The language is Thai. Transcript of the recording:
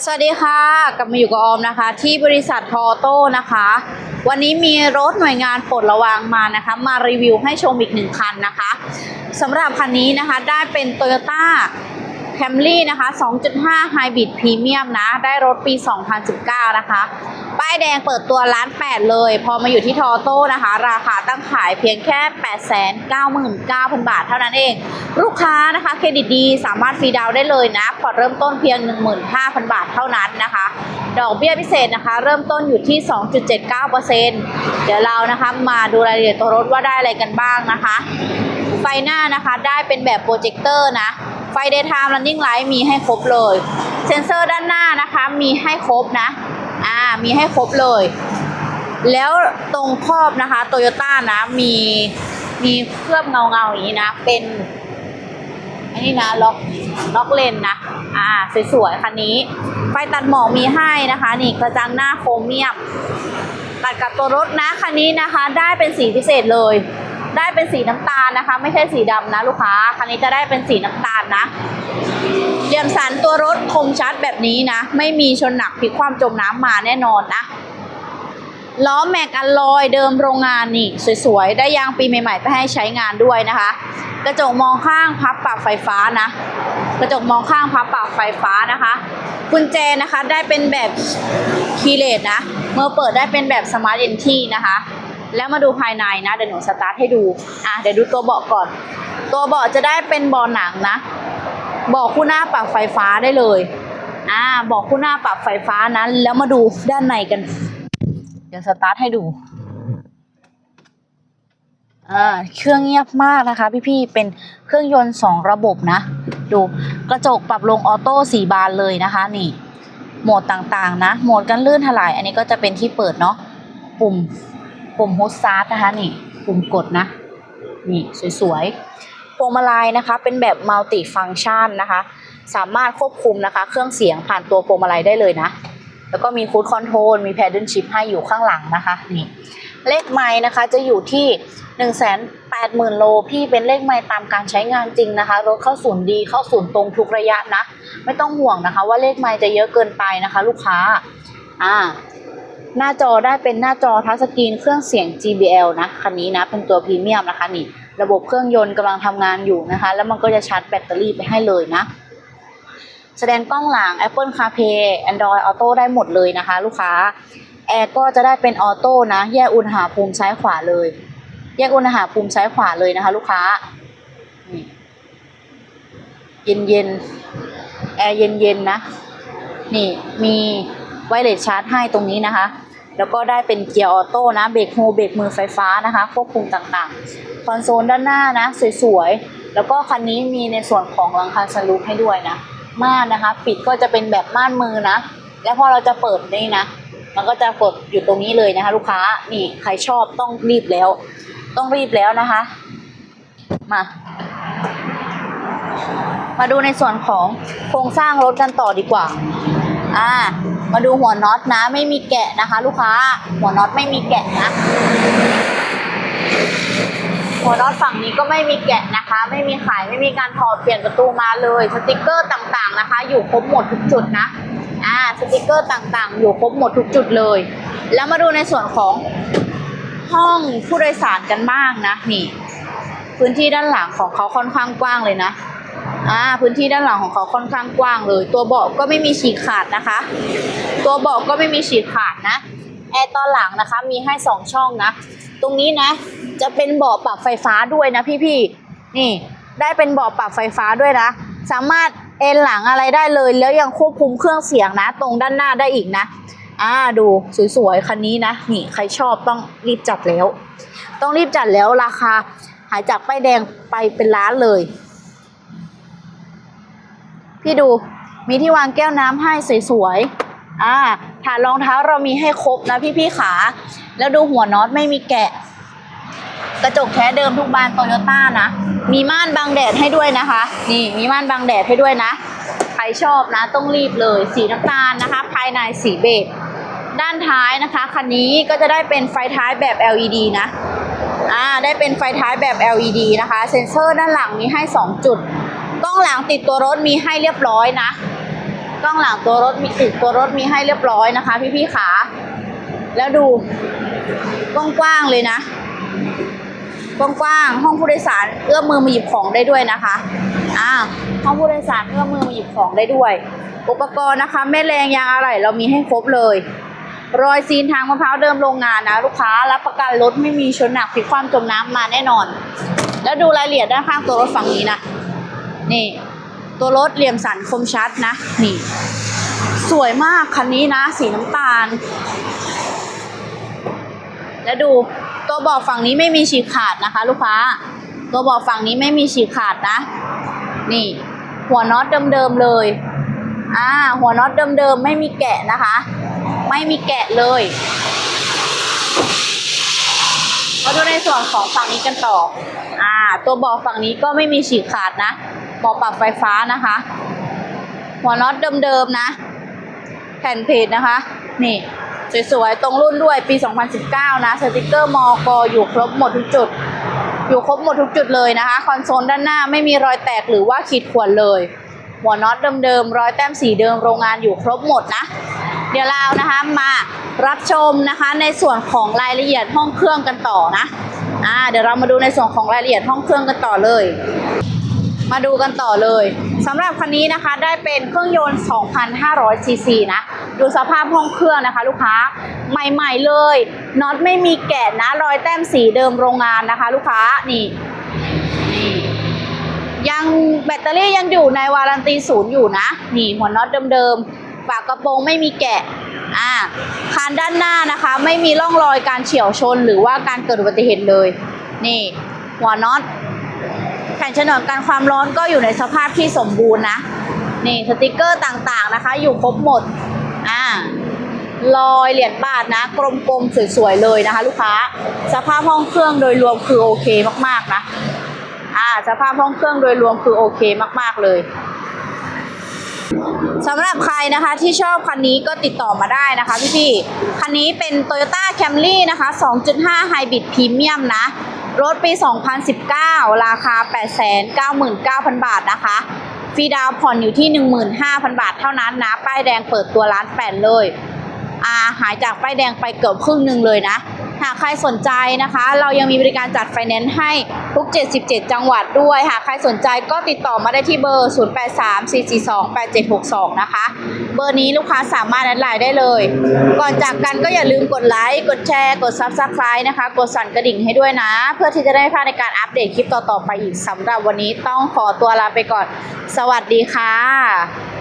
สวัสดีค่ะ กลับมาอยู่กับออมนะคะ ที่บริษัททอโต้นะคะ วันนี้มีรถหน่วยงานปลดระวางมานะคะ มารีวิวให้ชมอีกหนึ่งคันนะคะสำหรับคันนี้นะคะได้เป็น t o y ยต้า Camry นะคะ 2.5 Hybrid Premium นะ ได้รถปี 2019 นะคะ ป้ายแดงเปิดตัวล้านแปดเลย พอมาอยู่ที่ทอโต้นะคะ ราคาตั้งขายเพียงแค่ 899,000 บาทเท่านั้นเอง ลูกค้านะคะเครดิตดีสามารถฟรีดาวน์ได้เลยนะผ่อนเริ่มต้นเพียง 15,000 บาทเท่านั้นนะคะ ดอกเบี้ยพิเศษนะคะ เริ่มต้นอยู่ที่ 2.79%เดี๋ยวเรานะคะมาดูรายละเอียดตัวรถว่าได้อะไรกันบ้างนะคะ ไฟหน้านะคะได้เป็นแบบโปรเจคเตอร์นะ ไฟ daytime running light มีให้ครบเลย เซ็นเซอร์ด้านหน้านะคะ มีให้ครบนะ อ่า มีให้ครบเลย แล้วตรงครอบนะคะโตโยต้านะ มีมีเคลือบเงาเงาๆอย่างนี้นะ เป็นอันนี้นะล็อกล็อกเลนนะ อ่า สวยๆคันนี้ ไฟตัดหมอกมีให้นะคะ นี่กระจังหน้าโครเมียมตัดกับตัวรถนะคันนี้นะคะ ได้เป็นสีพิเศษเลย ได้เป็นสีน้ำตาลนะคะ ไม่ใช่สีดำนะลูกค้า คันนี้จะได้เป็นสีน้ำตาลนะเหลี่ยมสันตัวรถคมชัดแบบนี้นะ ไม่มีชนหนักพลิกความจมน้ำมาแน่นอนนะล้อแม็กอลลอยเดิมโรงงานนี่สวยๆ ได้ยางปีใหม่ๆไปให้ใช้งานด้วยนะคะ กระจกมองข้างพับปรับไฟฟ้านะ กระจกมองข้างพับปรับไฟฟ้านะคะกุญแจนะคะได้เป็นแบบคีเลสนะ เมื่อเปิดได้เป็นแบบสมาร์ทเอนทีนะคะ แล้วมาดูภายในนะเดี๋ยวหนูสตาร์ทให้ดูอะเดี๋ยวดูตัวเบาะก่อน ตัวเบาะจะได้เป็นเบาะหนังนะเบาะคู่หน้าปรับไฟฟ้าได้เลยอ่าเบาะคู่หน้าปรับไฟฟ้านะแล้วมาดูด้านในกัน เดี๋ยวสตาร์ทให้ดูอ่าเครื่องเงียบมากนะคะ พี่ๆเป็นเครื่องยนต์สองระบบนะ ดูกระจกปรับลงออโต้สี่บานเลยนะคะนี่โหมดต่างๆ นะ โหมดกันลื่นถลาย อันนี้ก็จะเป็นที่เปิดเนาะปุ่ม ปุ่มโฮสซาร์ทนะคะนี่ปุ่มกดนะนี่สวยๆพวงมาลัยนะคะ เป็นแบบมัลติฟัง c t ชันนะคะ สามารถควบคุมนะคะ เครื่องเสียงผ่านตัวพวงมาลัยได้เลยนะ แล้วก็มีคูดคอนโทรลมีแพดเดิลชิพให้อยู่ข้างหลังนะคะนี่เลขไม้นะคะจะอยู่ที่ 1 8 0 0 0 0 โลพี่เป็นเลขไม้ตามการใช้งานจริงนะคะ รถเข้าศูนย์ดีเข้าศูนย์ตรงทุกระยะนะ ไม่ต้องห่วงนะคะ ว่าเลขไม้จะเยอะเกินไปนะคะ ลูกค้าอ่า หน้าจอได้เป็นหน้าจอทัชสกรีนเครื่องเสียง JBL นะคันนี้นะเป็นตัวพรีเมียมนะคะนี่ ระบบเครื่องยนต์กำลังทำงานอยู่นะคะ แล้วมันก็จะชาร์จแบตเตอรี่ไปให้เลยนะ แสดงกล้องหลัง Apple CarPlay Android Auto ได้หมดเลยนะคะ ลูกค้าแอร์ก็จะได้เป็นออโต้นะ แยกอุณหภูมิซ้ายขวาเลย แยกอุณหภูมิซ้ายขวาเลยนะคะ ลูกค้าเย็นเย็นๆแอร์เย็นเย็นๆนะ นี่มี ไวเลสชาร์จให้ตรงนี้นะคะ แล้วก็ได้เป็นเกียร์ออโต้นะ เบรกโฮเบรกมือไฟฟ้านะคะ ควบคุมต่างๆ คอนโซลด้านหน้านะ สวยๆ แล้วก็คันนี้มีในส่วนของหลังคาสลูปให้ด้วยนะ ม่านนะคะ ปิดก็จะเป็นแบบม่านมือนะ แล้วพอเราจะเปิดนี่นะ มันก็จะกดอยู่ตรงนี้เลยนะคะ ลูกค้า นี่ใครชอบต้องรีบแล้ว ต้องรีบแล้วนะคะ มามาดูในส่วนของโครงสร้างรถกันต่อดีกว่า อ่า มาดูหัวน็อตนะ ไม่มีแกะนะคะ ลูกค้า หัวน็อตไม่มีแกะนะ หัวน็อตฝั่งนี้ก็ไม่มีแกะนะคะ ไม่มีขาย ไม่มีการถอดเปลี่ยนประตูมาเลย สติกเกอร์ต่างๆนะคะ อยู่ครบหมดทุกจุดนะ อ่า สติกเกอร์ต่างๆ อยู่ครบหมดทุกจุดเลย แล้วมาดูในส่วนของห้องผู้โดยสารกันบ้างนะ นี่ พื้นที่ด้านหลังของเขาค่อนข้างกว้างเลยนะ อ่าพื้นที่ด้านหลังของเขาค่อนข้างกว้างเลย ตัวเบาะก็ไม่มีฉีกขาดนะคะ ตัวเบาะก็ไม่มีฉีกขาดนะแอร์ตอนหลังนะคะมีให้สองช่องนะ ตรงนี้นะ จะเป็นเบาะปรับไฟฟ้าด้วยนะพี่ๆนี่ ได้เป็นเบาะปรับไฟฟ้าด้วยนะ สามารถเอนหลังอะไรได้เลย แล้วยังควบคุมเครื่องเสียงนะ ตรงด้านหน้าได้อีกนะอ่าดูสวยๆคันนี้นะ นี่ใครชอบต้องรีบจัดแล้ว ต้องรีบจัดแล้วราคาหายจากป้ายแดงไปเป็นล้านเลย พี่ดูมีที่วางแก้วน้ำให้สวยๆอ่าฐานรองเท้าเรามีให้ครบนะพี่ๆขา แล้วดูหัวน็อตไม่มีแกะ กระจกแท้เดิมทุกบานโตโยต้านะ มีม่านบังแดดให้ด้วยนะคะ นี่มีม่านบังแดดให้ด้วยนะ ใครชอบนะต้องรีบเลย สีน้ำตาลนะคะ ภายในสีเบจด้านท้ายนะคะคันนี้ก็จะได้เป็นไฟท้ายแบบ LED นะอ่าได้เป็นไฟท้ายแบบ LED นะคะ เซ็นเซอร์ด้านหลังมีให้ 2 จุด กล้องหลังติดตัวรถมีให้เรียบร้อยนะ กล้องหลังตัวรถมีติดตัวรถมีให้เรียบร้อยนะคะ พี่ๆขา แล้วดูกว้างๆเลยนะกว้างๆห้องผู้โดยสารเอื้อมมือมาหยิบของได้ด้วยนะคะอ่าห้องผู้โดยสารเอื้อมมือมาหยิบของได้ด้วย อุปกรณ์นะคะ แม่แรงยางอะไหล่เรามีให้ครบเลย รอยซีนทางมะพร้าวเดิมโรงงานนะลูกค้ารับประกันรถไม่มีชนหนักพิกความจมน้ำมาแน่นอน แล้วดูรายละเอียดด้านข้างตัวรถฝั่งนี้นะ นี่ ตัวรถเหลี่ยมสันคมชัดนะ นี่ สวยมากคันนี้นะ สีน้ำตาล แล้วดูตัวบอกฝั่งนี้ไม่มีฉีกขาดนะคะ ลูกค้า ตัวบอกฝั่งนี้ไม่มีฉีกขาดนะ นี่ หัวน็อตเดิมๆเลย อ่า หัวน็อตเดิมๆไม่มีแกะนะคะ ไม่มีแกะเลยมาดูในส่วนของฝั่งนี้กันต่อ อ่า ตัวบอกฝั่งนี้ก็ไม่มีฉีกขาดนะ บอปรับไฟฟ้านะคะ หัวน็อตเดิมๆนะ แผ่นเพจนะคะ นี่สวยๆ ตรงรุ่นด้วยปี 2019 นะสติกเกอร์มอกอยู่ครบหมดทุกจุด อยู่ครบหมดทุกจุดเลยนะคะ คอนโซลด้านหน้าไม่มีรอยแตกหรือว่าขีดข่วนเลย หัวน็อตเดิมๆ รอยแต้มสีเดิมโรงงานอยู่ครบหมดนะ เดี๋ยวเรานะคะมารับชมนะคะในส่วนของรายละเอียดห้องเครื่องกันต่อนะอ่าเดี๋ยวเรามาดูในส่วนของรายละเอียดห้องเครื่องกันต่อเลย มาดูกันต่อเลยสำหรับคันนี้นะคะได้เป็นเครื่องยนต์ 2,500 ซีซีนะ ดูสภาพห้องเครื่องนะคะ ลูกค้าใหม่ ๆ เลยน็อตไม่มีแกะนะรอยแต้มสีเดิมโรงงานนะคะ ลูกค้านี่นี่ยังแบตเตอรี่ยังอยู่ในวารันตีศูนย์อยู่นะ นี่หัวน็อตเดิมๆฝากระโปรงไม่มีแกะอ่าคานด้านหน้านะคะ ไม่มีร่องรอยการเฉี่ยวชนหรือว่าการเกิดอุบัติเหตุเลย นี่ หัวน็อต แผ่นฉนวนกันความร้อนก็อยู่ในสภาพที่สมบูรณ์นะ นี่สติกเกอร์ต่างๆนะคะ อยู่ครบหมด อ่ารอยเหรียญบาทนะ กลมๆ สวยๆ เลยนะคะ ลูกค้า สภาพห้องเครื่องโดยรวมคือโอเคมากๆนะ อ่า สภาพห้องเครื่องโดยรวมคือโอเคมากๆเลยสำหรับใครนะคะที่ชอบคันนี้ก็ติดต่อมาได้นะคะพี่ๆ คันนี้เป็น Toyota Camry นะคะ 2.5 Hybrid Premium นะ รถปี 2019 ราคา 899,000 บาทนะคะ ฟรีดาวผ่อนอยู่ที่ 15,000 บาทเท่านั้นนะ ป้ายแดงเปิดตัวร้านแปดเลย อ่าหายจากป้ายแดงไปเกือบครึ่งหนึ่งเลยนะ หากใครสนใจนะคะ เรายังมีบริการจัดไฟแนนซ์ให้ทุก 77 จังหวัดด้วย หากใครสนใจก็ติดต่อมาได้ที่เบอร์ 0834428762 นะคะ เบอร์นี้ลูกค้าสามารถแอดไลน์ได้เลย ก่อนจากกันก็อย่าลืมกดไลค์ กดแชร์ กด Subscribe นะคะ กดสั่นกระดิ่งให้ด้วยนะ เพื่อที่จะได้ไม่พลาดในการอัปเดตคลิปต่อๆไปอีกสำหรับวันนี้ต้องขอตัวลาไปก่อน สวัสดีค่ะ